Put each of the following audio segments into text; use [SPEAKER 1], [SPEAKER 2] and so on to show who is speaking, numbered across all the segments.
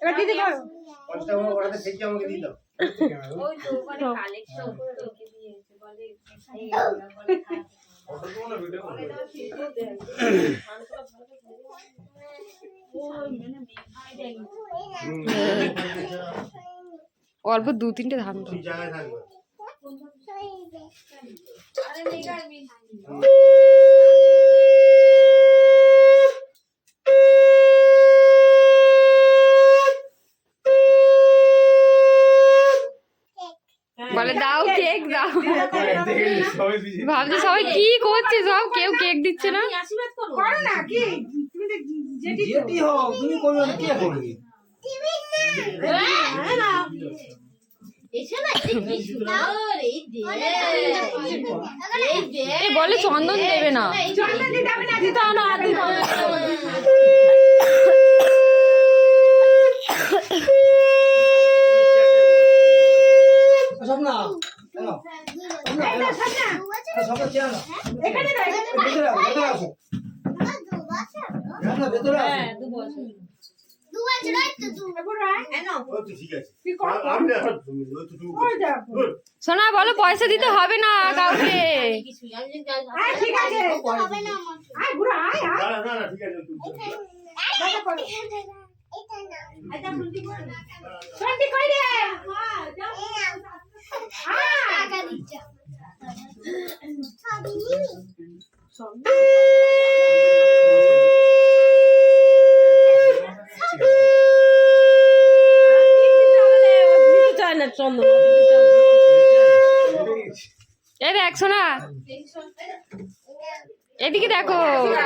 [SPEAKER 1] এবার দিদি করো।
[SPEAKER 2] পঞ্চাশ টাকা ওটাতে থেকে আমাকে দিয়ে দাও
[SPEAKER 3] ওই তো ওখানে কালেকশন তোকে দিয়েছে বলে এই বলে খারাপ।
[SPEAKER 2] ফটো দেবো না ভিডিও করব
[SPEAKER 3] ওই মানে মেঘায় দেখি।
[SPEAKER 4] অল্প দু তিনটে ধান তো
[SPEAKER 2] ঠিক জায়গায় থাকবে
[SPEAKER 3] আরে মেঘার মিষ্টি
[SPEAKER 4] বলে দাও কেক দাও ভাবছি সবাই কি করছে সব কেউ কেক দিচ্ছে না বলে আশীর্বাদ দেবে
[SPEAKER 1] করো
[SPEAKER 4] সোনা বলো পয়সা দিতে হবে না কাউকে?
[SPEAKER 1] ঠিক আছে। আয়, বুড়ো, আয়, আয়।
[SPEAKER 2] না না না না ঠিক আছে তুমি
[SPEAKER 1] দেখা করো। আচ্ছা, শুনতি কই? শুনতি কই রে? আয়।
[SPEAKER 3] চায় না চন্দন
[SPEAKER 4] এই দেখ সোনা। এদিকে দেখো।
[SPEAKER 1] না।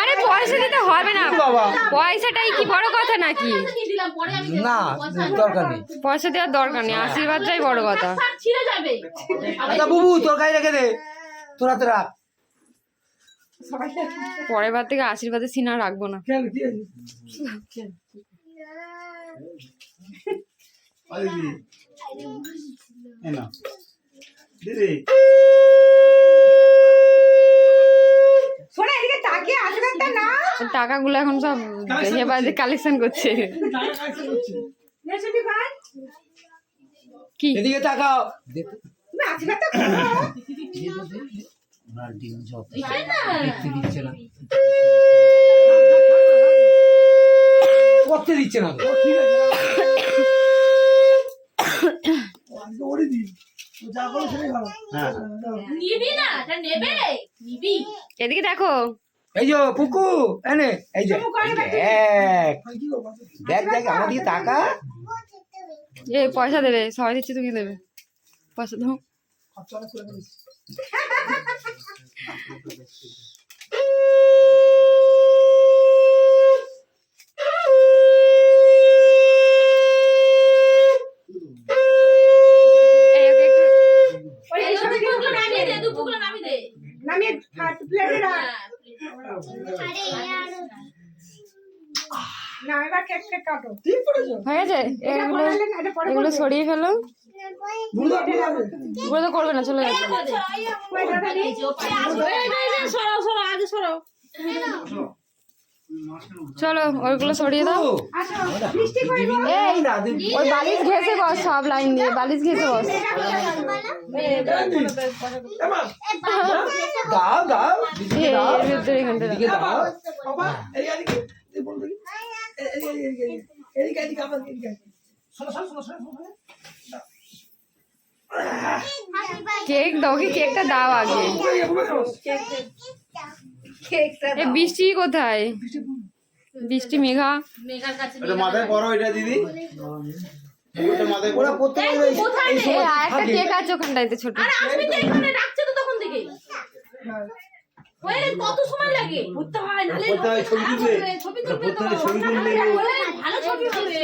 [SPEAKER 4] আরে পয়সা দিতে হবে না।
[SPEAKER 5] বাবা।
[SPEAKER 4] পয়সাটাই কি বড় কথা নাকি?
[SPEAKER 3] দিয়ে দিলাম পরে আমি
[SPEAKER 5] না দরকার নেই।
[SPEAKER 4] পয়সা দেওয়ার দরকার নেই আশীর্বাদটাই বড় কথা।
[SPEAKER 3] শাক ছিঁড়ে যাবে
[SPEAKER 5] আচ্ছা বুবু তোর গায়ে রেখে দে। তোরা তো রাখ।
[SPEAKER 4] পরের বার থেকে আশীর্বাদে সিনা রাখব না।
[SPEAKER 5] কেন
[SPEAKER 4] টাকাগুলো এখন সব হেবাজে কালেকশন করছে? কি?
[SPEAKER 5] এদিকে তাকাও। করতে দিচ্ছে না
[SPEAKER 3] নিবি না এটা নেবে। নিবি।
[SPEAKER 4] এদিকে দেখো।
[SPEAKER 5] এই যে পুকু এনে এই যে দেখ দেখ দেখ আমার দিকে তাকা।
[SPEAKER 4] এ পয়সা দেবে সবাই দিচ্ছে তুমি দেবে। পয়সা দাও এই ওকে একটু
[SPEAKER 1] ওই
[SPEAKER 3] এই
[SPEAKER 1] ছোট
[SPEAKER 3] দুপুরগুলো নামিয়ে দে দুপুরগুলো নামিয়ে
[SPEAKER 1] নামিয়ে হাত প্লেটে রাখ। না, এবার কেক কেক কাটো।
[SPEAKER 4] হয়ে
[SPEAKER 1] যায়?
[SPEAKER 4] এগুলো এগুলো সরিয়ে ফেলো। এগুলো তো করবে না চলে
[SPEAKER 1] নেই।
[SPEAKER 3] সরাও সরাও আগে সরাও।
[SPEAKER 4] চলো ওইগুলো সরিয়ে দাও। ওই বালিশ ঘেসে বস সব লাইন দিয়ে বালিশ ঘেসে বস।
[SPEAKER 5] দাও দাও
[SPEAKER 4] এই, এর ভিতরে এখানটা
[SPEAKER 5] এদিকে দাও
[SPEAKER 4] কেক দাও কি? কেকটা দাও আগে। এ বৃষ্টি কোথায়? বৃষ্টি মেঘা।
[SPEAKER 3] মেঘার কাছে
[SPEAKER 6] মাথায় পরো এটা দিদি। এটা মাথায়
[SPEAKER 4] একটা কেক আছে ওখানটাইতে ছোট।
[SPEAKER 3] তো এখানে? রাখছে তো তখন থেকে। কত সময় লাগে? পড়তে নালে
[SPEAKER 6] পড়তে ছবি তুলবে।
[SPEAKER 3] ছবি তুলবে
[SPEAKER 6] পড়তে
[SPEAKER 3] তো।
[SPEAKER 6] ছবি তুলবে।
[SPEAKER 3] ভালো ছবি হবে।